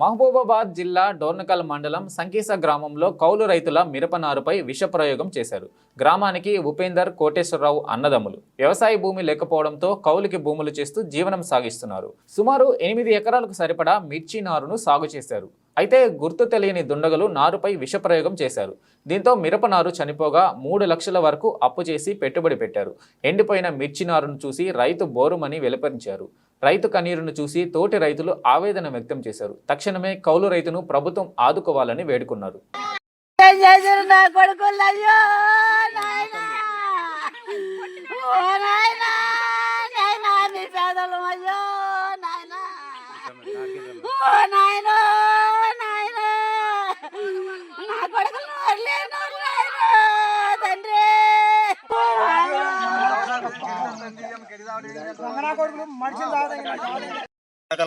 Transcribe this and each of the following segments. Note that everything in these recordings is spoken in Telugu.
మహబూబాబాద్ జిల్లా డోర్నకల్ మండలం సంకీస గ్రామంలో కౌలు రైతుల మిరపనారుపై విషప్రయోగం చేశారు. గ్రామానికి ఉపేందర్ కోటేశ్వరరావు అన్నదమ్ములు. వ్యవసాయ భూమి లేకపోవడంతో కౌలుకి భూములు చేస్తూ జీవనం సాగిస్తున్నారు. సుమారు ఎనిమిది ఎకరాలకు సరిపడా మిర్చి నారును సాగు చేశారు. అయితే గుర్తు తెలియని దుండగలు నారుపై విషప్రయోగం చేశారు. దీంతో మిరప నారు చనిపోగా మూడు లక్షల వరకు అప్పు చేసి పెట్టుబడి పెట్టారు. ఎండిపోయిన మిర్చి నారును చూసి రైతు బోరుమని వెలుపరించారు. రైతు కన్నీరును చూసి తోటి రైతులు ఆవేదన వ్యక్తం చేశారు. తక్షణమే కౌలు రైతును ప్రభుత్వం ఆదుకోవాలని వేడుకున్నారు.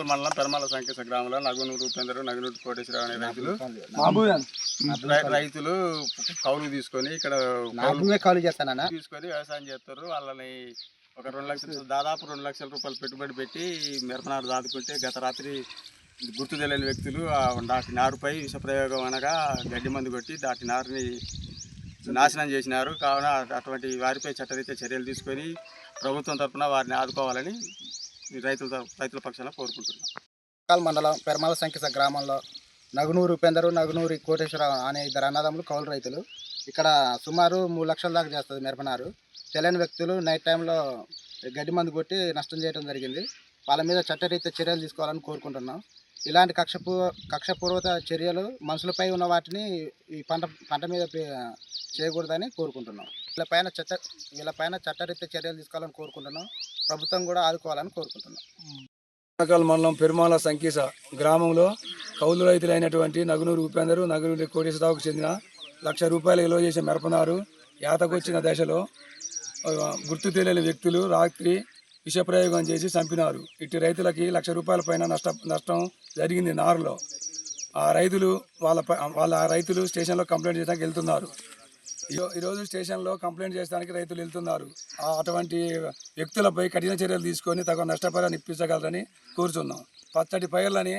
మండలం పెరమాల సంకేత గ్రామంలో నగునూరు ఉపేందరు నగునూరు కోటేశ్వరరావు అనే రైతులు. రైతులు కౌలు తీసుకొని ఇక్కడ కౌలు చేస్తానన్నా తీసుకొని వ్యవసాయం చేస్తారు. వాళ్ళని ఒక రెండు లక్షలు దాదాపు రెండు లక్షల రూపాయలు పెట్టుబడి పెట్టి మిరపనారు దాదుకుంటే గత రాత్రి గుర్తు తెలియని వ్యక్తులు దాటి నారుపై విషప్రయోగం అనగా గడ్డి మందు కొట్టి దాటి నారుని నాశనం చేసినారు. కావున అటువంటి వారిపై చట్టరీత్యా చర్యలు తీసుకొని ప్రభుత్వం తరఫున వారిని ఆదుకోవాలని ఈ రైతుల రైతుల పక్షాన కోరుకుంటున్నాం. మండలం పెరమాల సంఖ్య గ్రామంలో నగునూరు ఉపేందరు నగునూరి కోటేశ్వరరావు అనే ఇద్దరు అన్నదమ్ములు కౌలు రైతులు ఇక్కడ సుమారు మూడు లక్షల దాకా చేస్తుంది మిరపనారు. తెలియని వ్యక్తులు నైట్ టైంలో గడ్డి మందు కొట్టి నష్టం చేయడం జరిగింది. వాళ్ళ మీద చట్టరీత్యా చర్యలు తీసుకోవాలని కోరుకుంటున్నాం. ఇలాంటి కక్షపూ కక్షపూర్వక చర్యలు మనుషులపై ఉన్న వాటిని ఈ పంట పంట మీద పే- చేయకూడదని కోరుకుంటున్నాం. వీళ్ళపైన చట్ట వీళ్ళపైన చట్టరీత్యా చర్యలు తీసుకోవాలని కోరుకుంటున్నాం. ప్రభుత్వం కూడా ఆదుకోవాలని కోరుకుంటున్నాం. మండలం పెరుమాల సంకీస గ్రామంలో కౌలు రైతులైనటువంటి నగునూరు ఉపేందరు నగునూరు కోటేశ్వరరావుకు చెందిన లక్ష రూపాయలు విలువ చేసే మిరపనారు యాతకొచ్చిన దశలో గుర్తు తెలియని వ్యక్తులు రాత్రి విషప్రయోగం చేసి చంపినారు. ఇటు రైతులకి లక్ష రూపాయల పైన నష్ట నష్టం జరిగింది నారులో. ఆ రైతులు వాళ్ళ ప- వాళ్ళ రైతులు స్టేషన్లో కంప్లైంట్ చేయడానికి వెళ్తున్నారు. ఈరోజు స్టేషన్లో కంప్లైంట్ చేయడానికి రైతులు వెళ్తున్నారు. అటువంటి వ్యక్తులపై కఠిన చర్యలు తీసుకొని తగు నష్టపరిహారం ఇప్పించగలరని కోరుతున్నాం పచ్చటి పైర్లని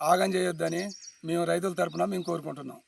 ఆగం చేయొద్దని మేము రైతుల తరపున మేము కోరుకుంటున్నాం.